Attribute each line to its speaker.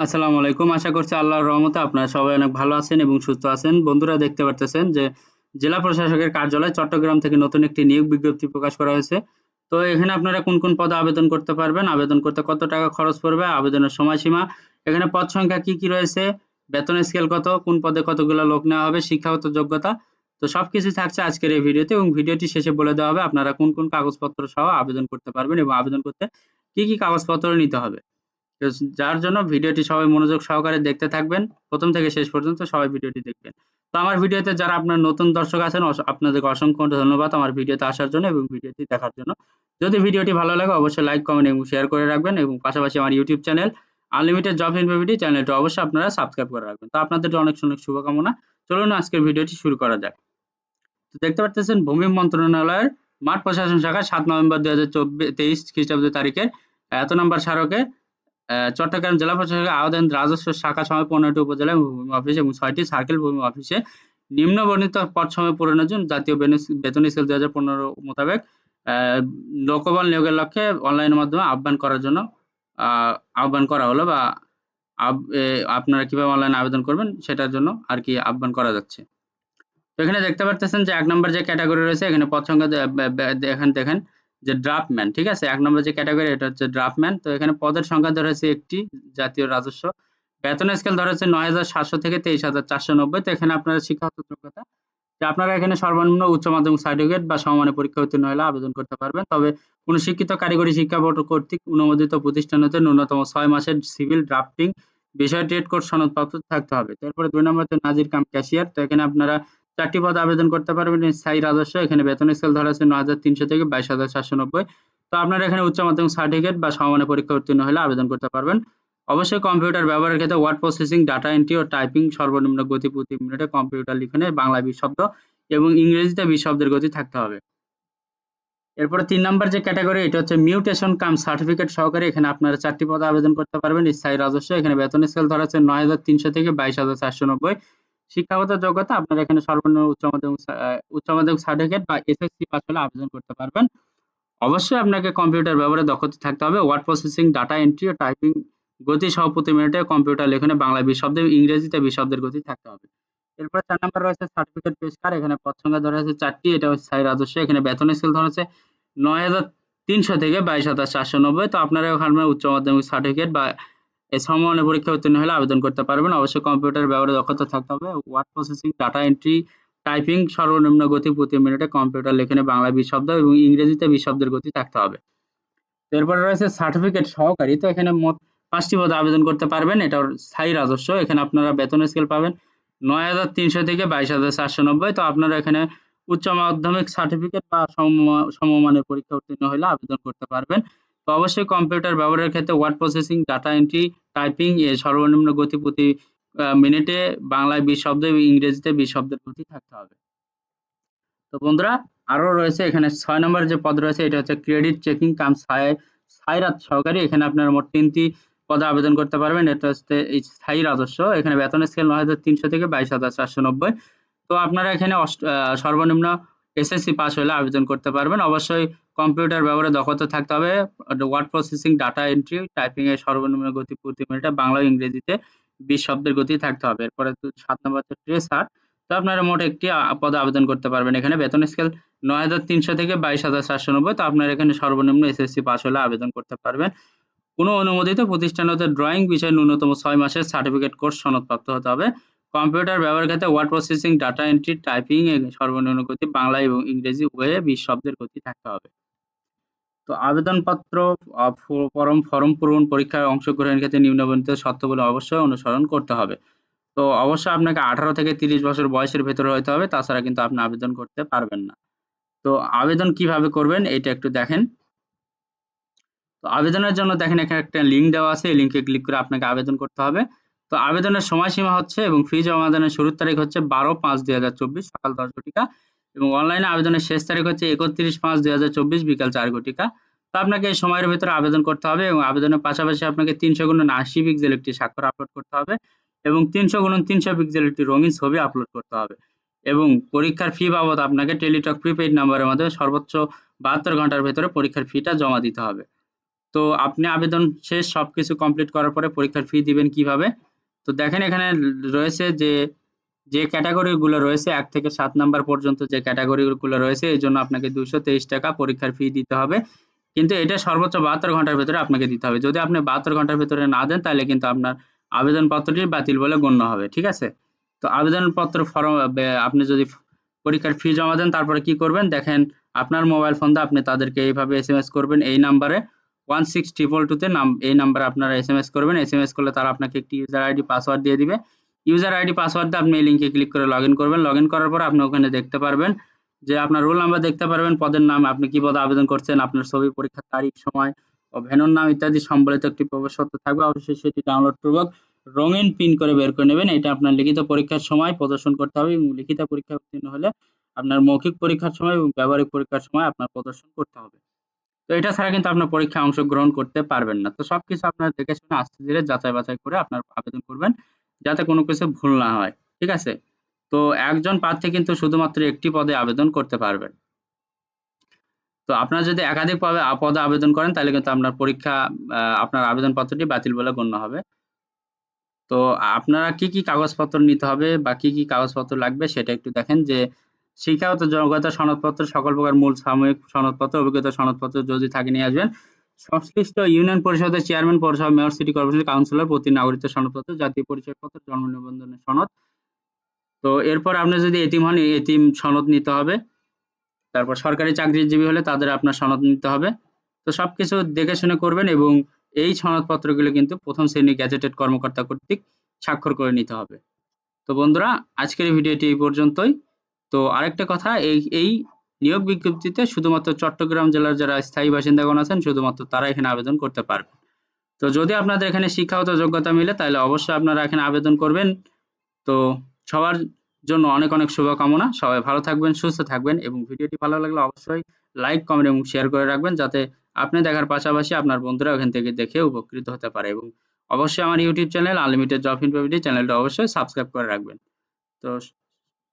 Speaker 1: আসসালামু আলাইকুম। আশা করছি আল্লাহর রহমতে আপনারা সবাই অনেক ভালো আছেন এবং সুস্থ আছেন। বন্ধুরা দেখতে পারতেছেন যে জেলা প্রশাসকের কার্যালয় চট্টগ্রাম থেকে নতুন একটি নিয়োগ বিজ্ঞপ্তি প্রকাশ করা হয়েছে। তো এখানে আপনারা কোন, কোন পদে আবেদন করতে পারবেন, আবেদন করতে কত টাকা খরচ পড়বে, আবেদনের সময়সীমা, এখানে পদ সংখ্যা কি, কি রয়েছে, বেতন স্কেল কত, কোন পদে কতগুলো লোক নেওয়া হবে, শিক্ষাগত যোগ্যতা। তো সবকিছু থাকছে আজকের এই ভিডিওতে এবং ভিডিওটি শেষে বলে দেওয়া হবে আপনারা কোন, কোন কাগজপত্র সহ আবেদন করতে পারবেন এবং আবেদন করতে কি, কি কাগজপত্র নিতে হবে। যার জন্য ভিডিওটি সবাই মনোযোগ সহকারে দেখতে থাকবেন। প্রথম থেকে শেষ পর্যন্ত সবাই ভিডিওটি দেখবেন। তো আমার ভিডিওতে যারা আপনার নতুন দর্শক আছেন আপনাদেরকে অসংখ্য ধন্যবাদ আমার ভিডিওতে আসার জন্য এবং ভিডিওটি দেখার জন্য। যদি ভিডিওটি ভালো লাগে অবশ্যই লাইক, কমেন্ট এবং শেয়ার করে রাখবেন এবং পাশাপাশি আমার YouTube channel unlimited job InfoBD চ্যানেলটি অবশ্যই আপনারা সাবস্ক্রাইব করে রাখবেন। তো আপনাদের অনেক, অনেক শুভকামনা। চলুন আজকের ভিডিওটি শুরু করা যাক। তো দেখতে পারতেছেন ভূমি মন্ত্রণালয়ের মাঠ প্রশাসন শাখা সাত নভেম্বর ২০২৩ খ্রিস্টাব্দ তারিখের এত নম্বর স্মারকে চট্টগ্রাম জেলা প্রশাসকের আওতাধীন রাজস্ব শাখা সময় পনেরোটি উপজেলা ভূমি অফিস এবং ছয়টি সার্কেল ভূমি অফিসে নিম্ন বর্ণিত পদ সময় পূরণের জন্য জাতীয় বেতন স্কেল দুই হাজার পনেরো মোতাবেক লোকবল নিয়োগের লক্ষ্যে অনলাইনের মাধ্যমে আহ্বান করার জন্য আহ্বান করা হলো বা আপনারা কীভাবে অনলাইনে আবেদন করবেন সেটার জন্য আর কি আহ্বান করা যাচ্ছে। এখানে দেখতে পারতেছেন যে এক নম্বর যে ক্যাটাগরি রয়েছে, এখানে পদ সংখ্যা এখানে দেখেন। যে ড্রাফটম্যান ঠিক আছে? এক নম্বর যে ক্যাটাগরি এটা হচ্ছে ড্রাফটম্যান তো এখানে পদের সংখ্যা ধরা হয়েছে একটি, জাতীয় রাজস্ব। বেতন স্কেল ধরা হচ্ছে নয় হাজার সাতশো থেকে তেইশ হাজার চারশো নব্বই। তো এখানে আপনারা শিক্ষাগত যোগ্যতা, যে আপনারা এখানে সর্বনিম্ন উচ্চ মাধ্যমিক সার্টিফিকেট বা সমমানের পরীক্ষা উত্তীর্ণ হলে আবেদন করতে পারবেন। তবে কোনো শিক্ষিত কারিগরি শিক্ষা বোর্ড কর্তৃক অনুমোদিত প্রতিষ্ঠান হতে ন্যূনতম ছয় মাসের সিভিল ড্রাফটিং বিষয় ট্রেড কোর্স সনদপ্রাপ্ত থাকতে হবে। তারপরে দুই নম্বর হচ্ছে নাজির কাম ক্যাশিয়ার তো এখানে আপনারা চারটি পদে আবেদন করতে পারবেন। স্থায়ী রাজস্ব, এখানে বেতন স্কেল ধরা আছে ন হাজার তিনশো থেকে বাইশ হাজার চারশো নব্বই। তো আপনারা এখানে উচ্চ মাধ্যমিক সার্টিফিকেট বা সমানের পরীক্ষা উত্তীর্ণ হলে আবেদন করতে পারবেন। অবশ্যই কম্পিউটার ব্যবহারের ক্ষেত্রে ওয়ার্ড প্রসেসিং ডাটা এন্ট্রি ও টাইপিং সর্বনিম্ন গতি প্রতি মিনিটে কম্পিউটার লিখনে। বাংলা বিশ শব্দ এবং ইংরেজিতে বিশ শব্দের গতি থাকতে হবে। এরপরে তিন নম্বর যে ক্যাটাগরি এটা হচ্ছে মিউটেশন কাম সার্টিফিকেট সহকারে এখানে আপনারা চারটি পদে আবেদন করতে পারবেন। স্থায়ী রাজস্ব, এখানে বেতন স্কেল ধরা আছে নয় হাজার তিনশো থেকে বাইশ হাজার চারশো নব্বই। শিক্ষাগত যোগ্যতা আপনারা এখানে সর্বনিম্ন উচ্চ মাধ্যমিক উচ্চ মাধ্যমিক সার্টিফিকেট বা এসএসসি পাস হলে আবেদন করতে পারবেন। অবশ্যই আপনাকে কম্পিউটার ব্যবহারে দক্ষতা থাকতে হবে। ওয়ার্ড প্রসেসিং ডাটা এন্ট্রি ও টাইপিং গতি সহ প্রতি মিনিটে কম্পিউটার লেখনে বাংলা বিশ শব্দে ইংরেজিতে বিশব্দের গতি থাকতে হবে। এরপরে চার নম্বর রয়েছে সার্টিফিকেট পেশকার এখানে পদ সংখ্যা ধরা আছে চারটি। এটা হচ্ছে স্থায়ী রাজস্ব। এখানে বেতন স্কেল ধরা আছে নয় হাজার তিনশো থেকে বাইশ হাজার চারশো নব্বই। তো আপনারা ওখানে উচ্চ মাধ্যমিক সার্টিফিকেট বা এই সমমানের পরীক্ষা উত্তীর্ণ হলে আবেদন করতে পারবেন। অবশ্যই কম্পিউটার ব্যবহারে দক্ষতা থাকতে হবে। Word processing, data entry, typing, সর্বনিম্ন গতি প্রতি মিনিটে কম্পিউটার লেখনে বাংলা বিশ শব্দ এবং ইংরেজিতে বিশ শব্দের গতি থাকতে হবে। এরপরে রয়েছে সার্টিফিকেট সহকারী। তো এখানে মোট পাঁচটি পদে আবেদন করতে পারবেন। এটা স্থায়ী রাজস্ব। এখানে আপনারা বেতন স্কেল পাবেন নয় হাজার তিনশো থেকে বাইশ হাজার চারশো নব্বই। তো আপনারা এখানে উচ্চ মাধ্যমিক সার্টিফিকেট বা সমমানের পরীক্ষা উত্তীর্ণ হলে আবেদন করতে পারবেন। তো অবশ্যই কম্পিউটার ব্যবহারের ক্ষেত্রে word processing data entry typing এর সর্বনিম্ন গতি প্রতি মিনিটে বাংলায় বিশ শব্দ এবং ইংরেজিতে বিশ শব্দের গতি থাকতে হবে। তো বন্ধুরা আরও রয়েছে এখানে ছয় নম্বর যে পদ রয়েছে, এটা হচ্ছে ক্রেডিট চেকিং কাম সাইরাত সহকারী। এখানে আপনারা মোট তিনটি পদে আবেদন করতে পারবেন। এটা হচ্ছে এই স্থায়ী রাজস্ব। এখানে বেতনের স্কেল নয় হাজার তিনশো থেকে বাইশ হাজার চারশো নব্বই। তো আপনারা এখানে সর্বনিম্ন এসএসসি পাস হলে আবেদন করতে পারবেন। অবশ্যই কম্পিউটার ব্যবহারে দক্ষতা থাকতে হবে। Word processing data entry typing এর সর্বনিম্ন গতি প্রতি মিনিটে বাংলা ইংরেজিতে বিশ শব্দের গতি থাকতে হবে। এরপরে সাত নম্বর ট্রেসার তো আপনারা মোট একটি পদে আবেদন করতে পারবেন। এখানে বেতন স্কেল নয় হাজার তিনশো থেকে বাইশ হাজার চারশো নব্বই। তো আপনারা এখানে সর্বনিম্ন এসএসসি পাস হলে আবেদন করতে পারবেন। কোনো অনুমোদিত প্রতিষ্ঠান হতে ড্রয়িং বিষয়ে ন্যূনতম ছয় মাসের সার্টিফিকেট কোর্স সনদপ্রাপ্ত হতে হবে। কম্পিউটার ব্যবহার ক্ষেত্রে word processing data entry typing সর্বনিম্ন গতি বাংলা এবং ইংরেজি উভয়ে বিশ শব্দের গতি থাকতে হবে। তো আবেদনপত্র ফরম ফরম পূরণ পরীক্ষায় অংশগ্রহণের ক্ষেত্রে নিম্নবর্ণিত শর্তগুলো অবশ্যই অনুসরণ করতে হবে। তো অবশ্যই আপনাকে আঠারো থেকে তিরিশ বছর বয়সের ভেতরে হতে হবে, তাছাড়া কিন্তু আপনি আবেদন করতে পারবেন না। তো আবেদন কীভাবে করবেন এটা একটু দেখেন। তো আবেদনের জন্য দেখেন এখানে একটা লিঙ্ক দেওয়া আছে, এই লিঙ্কে ক্লিক করে আপনাকে আবেদন করতে হবে। তো আবেদনের সময়সীমা হচ্ছে এবং ফি জমা দানের শুরুর তারিখ হচ্ছে বারো পাঁচ দুই হাজার চব্বিশ সকাল দশ ঘটিকা এবং অনলাইনে আবেদনের শেষ তারিখ হচ্ছে একত্রিশ পাঁচ দুই হাজার চব্বিশ বিকাল চার ঘটিকা। তো আপনাকে এই সময়ের ভিতরে আবেদন করতে হবে এবং আবেদনের পাশাপাশি আপনাকে তিনশো গুণ আশি পিক্সেল একটি স্বাক্ষর আপলোড করতে হবে এবং তিনশো গুণ তিনশো পিক্সেল একটি রঙিন ছবি আপলোড করতে হবে এবং পরীক্ষার ফি বাবদ আপনাকে টেলিটক প্রিপেইড নাম্বারের মাধ্যমে সর্বোচ্চ বাহাত্তর ঘণ্টার ভেতরে পরীক্ষার ফিটা জমা দিতে হবে। তো আপনি আবেদন শেষ সবকিছু কমপ্লিট করার পরে পরীক্ষার ফি দিবেন কীভাবে? তো দেখেন এখানে রয়েছে যে যে ক্যাটাগরিগুলো রয়েছে, এক থেকে সাত নাম্বার পর্যন্ত যে ক্যাটাগরিগুলো রয়েছে, এই জন্য আপনাকে দুশো টাকা পরীক্ষার ফি দিতে হবে। কিন্তু এটা সর্বোচ্চ বাহাত্তর ঘণ্টার ভেতরে আপনাকে দিতে হবে। যদি আপনি বাহাত্তর ঘণ্টার ভেতরে না দেন, তাহলে কিন্তু আপনার আবেদনপত্রটি বাতিল বলে গণ্য হবে, ঠিক আছে? তো আবেদনপত্র ফর্ম আপনি যদি পরীক্ষার ফি জমা দেন, তারপরে কি করবেন? দেখেন, আপনার মোবাইল ফোন দিয়ে আপনি তাদেরকে এইভাবে এস করবেন এই নাম্বারে ওয়ান সিক্স ট্রিপল টুতে নাম, এই নাম্বারে আপনারা এস এম এস করবেন। এস এম এস করলে তারা আপনাকে একটি ইউজার আইডি পাসওয়ার্ড দিয়ে দিবে। ইউজার আইডি পাসওয়ার্ড দিয়ে আপনি এই লিঙ্কে ক্লিক করে লগ ইন করবেন। লগ ইন করার পর আপনি ওখানে দেখতে পারবেন যে আপনার রোল নাম্বার দেখতে পারবেন, পদের নাম, আপনি কি পদে আবেদন করছেন, আপনার ছবি, পরীক্ষার তারিখ, সময় ও ভেন্যুর নাম ইত্যাদি সম্বলিত একটি প্রবেশপত্র থাকবে। অবশ্যই সেটি ডাউনলোড পূর্বক রঙিন পিন করে বের করে নেবেন। এটা আপনার লিখিত পরীক্ষার সময়, প্রদর্শন করতে হবে এবং লিখিত পরীক্ষা উত্তীর্ণ হলে আপনার মৌখিক পরীক্ষার সময় এবং ব্যবহারিক পরীক্ষার সময় আপনার প্রদর্শন করতে হবে। তো এটা ছাড়া কিন্তু আপনার পরীক্ষায় অংশগ্রহণ করতে পারবেন না। তো সবকিছু আপনার দেখে শুনে আস্তে ধীরে যাচাই বাছাই করে আপনার আবেদন করবেন, যাতে কোনো কিছু ভুল না হয়, ঠিক আছে? তো একজন প্রার্থী কিন্তু শুধুমাত্র একটি পদে আবেদন করতে পারবেন। তো আপনারা যদি একাধিক পদে পদে আবেদন করেন, তাহলে কিন্তু আপনার পরীক্ষা আপনার আবেদনপত্রটি বাতিল বলে গণ্য হবে। তো আপনারা কি কি কাগজপত্র নিতে হবে বা কি কি কাগজপত্র লাগবে সেটা একটু দেখেন যে শিক্ষাগত যোগ্যতা সনদপত্র সকল প্রকার মূল সাময়িক সনদপত্র, অভিজ্ঞতা সনদপত্র যদি থাকে নিয়ে আসবেন। সংশ্লিষ্ট ইউনিয়ন পরিষদের চেয়ারম্যান, পৌরসভা, মেয়র, সিটি কর্পোরেশন, কাউন্সিলর প্রতি নাগরিকত্ব সনদপত্র, জাতীয় পরিচয়পত্র, জন্ম নিবন্ধনের সনদ। তো এরপর আপনি যদি এটিম হন এটিম সনদ নিতে হবে। তারপর সরকারি চাকরিজীবী হলে তাদের আপনার সনদ নিতে হবে। তো সবকিছু দেখে শুনে করবেন এবং এই সনদপত্রগুলো কিন্তু প্রথম শ্রেণি গ্যাজেটেড কর্মকর্তা কর্তৃক স্বাক্ষর করে নিতে হবে। তো বন্ধুরা, আজকের ভিডিওটি এই পর্যন্তই। তো আরেকটা কথা, এই এই নিয়োগ বিজ্ঞপ্তিতে শুধুমাত্র চট্টগ্রাম জেলার যারা স্থায়ী বাসিন্দাগণ আছেন, শুধুমাত্র তারা এখানে আবেদন করতে পারবেন। তো যদি আপনাদের এখানে শিক্ষাগত যোগ্যতা মিলে, তাহলে অবশ্যই আপনারা এখানে আবেদন করবেন। তো সবার জন্য অনেক অনেক শুভকামনা। সবাই ভালো থাকবেন, সুস্থ থাকবেন এবং ভিডিওটি ভালো লাগলে অবশ্যই লাইক, কমেন্ট এবং শেয়ার করে রাখবেন, যাতে আপনি দেখার পাশাপাশি আপনার বন্ধুরা ওখান থেকে দেখে উপকৃত হতে পারে এবং অবশ্যই আমার YouTube channel unlimited job InfoBD চ্যানেলটা অবশ্যই সাবস্ক্রাইব করে রাখবেন। তো